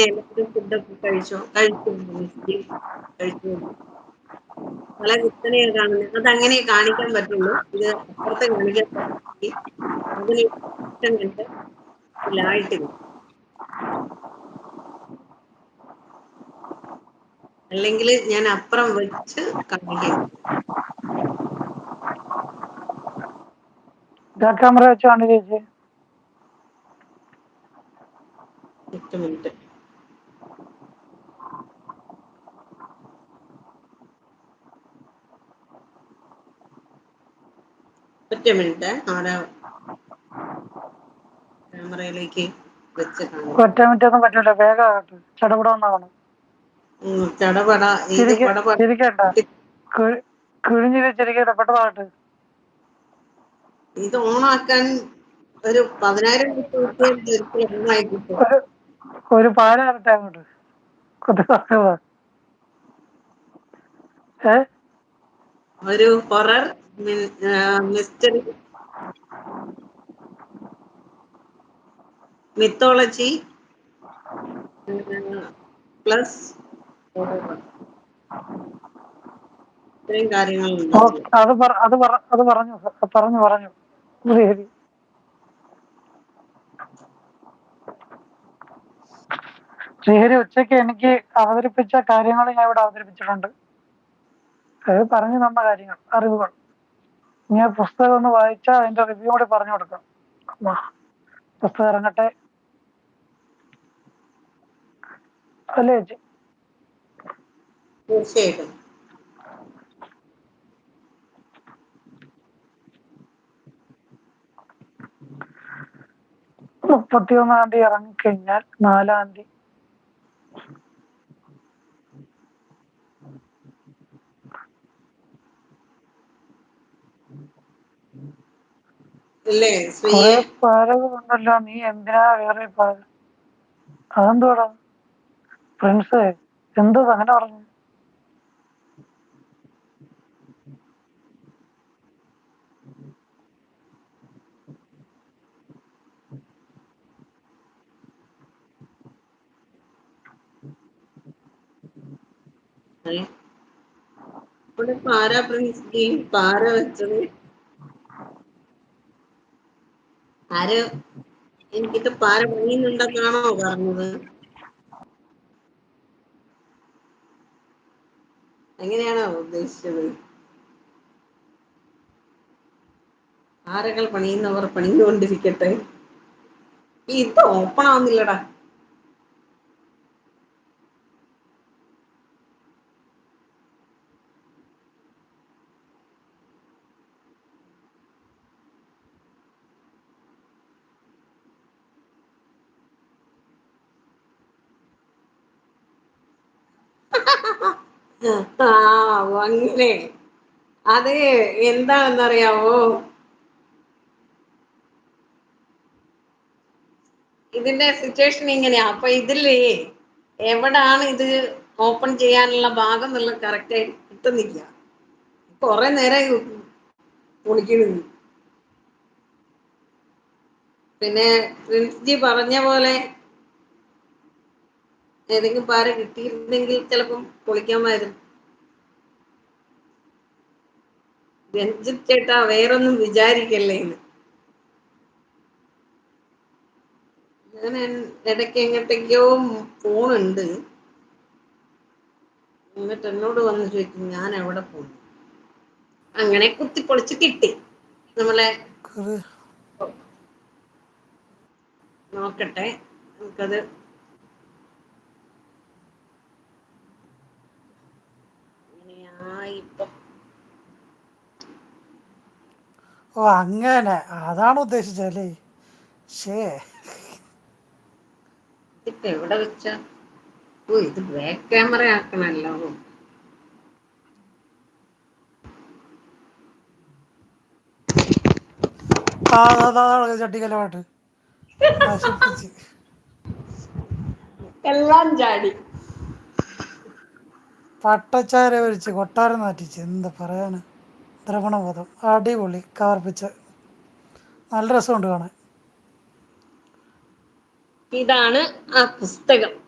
എല്ലാവരും ഫുഡൊക്കെ കഴിച്ചോ? കഴിച്ചു? കഴിച്ചു? നല്ല കുത്തനെയാ കാണുന്നത് അത് അങ്ങനെ കാണിക്കാൻ പറ്റുള്ളൂ. ഇത് അപ്പുറത്തെ കാണിക്കാൻ പറ്റി. അതിന് ഇഷ്ടം കണ്ട് ലായിട്ടില്ല അല്ലെങ്കിൽ ഞാൻ അപ്പുറം വെച്ച് കാണിക്കാം. ക്യാമറ വെച്ചാണ് ചേച്ചി. ഒറ്റ മിനിറ്റ് ഒറ്റ മിനിറ്റ്. അവിടെ ക്യാമറയിലേക്ക് ഒറ്റ മിനിറ്റ് ഒന്നും പറ്റില്ല വേഗം ആകട്ടെ. ചടപടാന്നാവണം ഉം, ചടപട ഇത് ചിരിക്കണ്ട പെട്ടതാകട്ടെ ഓണാക്കാൻ ഒരു പതിനായിരം ഒരു ഒരു അങ്ങോട്ട്. ഒരു ഹൊറർ മിസ്റ്ററി മിത്തോളജി പ്ലസ് ഇത്രയും കാര്യങ്ങളുണ്ട് അത് അത് പറഞ്ഞു പറഞ്ഞു പറഞ്ഞു. ശരി. ശ്രീഹരി ഉച്ചയ്ക്ക് എനിക്ക് അവതരിപ്പിച്ച കാര്യങ്ങൾ ഞാൻ ഇവിടെ അവതരിപ്പിച്ചിട്ടുണ്ട്. അത് പറഞ്ഞു തന്ന കാര്യങ്ങൾ അറിവുകൾ. ഇനി ആ പുസ്തകം ഒന്ന് വായിച്ചാൽ അതിന്റെ റിവ്യൂ കൂടി പറഞ്ഞു കൊടുക്കാം. പുസ്തകം ഇറങ്ങട്ടെ. അല്ലേ ചേച്ചി തീർച്ചയായിട്ടും. മുപ്പത്തിയൊന്നാം തീയതി ഇറങ്ങിക്കഴിഞ്ഞാൽ നാലാം തീയതി കുറെ പാരകളുണ്ടല്ലോ നീ എന്തിനാ വേറെ പാര അതെന്തോടാ? ഫ്രണ്ട്സ് എന്തോ അങ്ങനെ പറഞ്ഞു. പാര പ്രിൻസ് പാര വെച്ചത്. ആര്? എനിക്കിത് പാര പണിയുന്നുണ്ടെന്നാണോ പറഞ്ഞത്? എങ്ങനെയാണോ ഉദ്ദേശിച്ചത്? പാരകൾ പണിയുന്നവർ പണിഞ്ഞുകൊണ്ടിരിക്കട്ടെ. ഇത് ഓപ്പൺ ആവുന്നില്ലടാ. അങ്ങനെ. അത് എന്താണെന്നറിയാവോ? ഇതിന്റെ സിറ്റുവേഷൻ ഇങ്ങനെയാ. അപ്പൊ ഇതില്ലേ എവിടാണ് ഇത് ഓപ്പൺ ചെയ്യാനുള്ള ഭാഗം എന്നുള്ളത് കറക്റ്റ് കിട്ടുന്നില്ല. കുറെ നേരം പൊളിക്കുന്നു പിന്നെ പ്രിൻസ് ജി പറഞ്ഞ പോലെ ഏതെങ്കിലും പാര കിട്ടിയിരുന്നെങ്കിൽ ചിലപ്പം പൊളിക്കാമായിരുന്നു. രഞ്ജിത്ത് ചേട്ടാ വേറൊന്നും വിചാരിക്കല്ലേ എന്ന് ഞാൻ ഇടയ്ക്ക് എങ്ങോട്ടേക്കോ പോണുണ്ട്. എന്നിട്ട് എന്നോട് വന്ന് ചോദിക്കും ഞാൻ എവിടെ പോകും അങ്ങനെ കുത്തിപ്പൊളിച്ച് കിട്ടി. നമ്മളെ നോക്കട്ടെ. നമുക്കത് ഇപ്പം ഓ അങ്ങനെ. അതാണ് ഉദ്ദേശിച്ചല്ലേ ശേ എവിടെ വെച്ച? ഓ ഇത് ബാക്ക് ക്യാമറ ആക്കണല്ലോ. എല്ലാം ചാടി. പട്ടച്ചാര ഒഴിച്ച് കൊട്ടാരം നാറ്റിച്ച്. എന്താ പറയാന്? ദ്രവണബോധം അടിപൊളി. കവർപ്പിച്ച്. നല്ല രസമുണ്ട് കാണാൻ. ഇതാണ് ആ പുസ്തകം.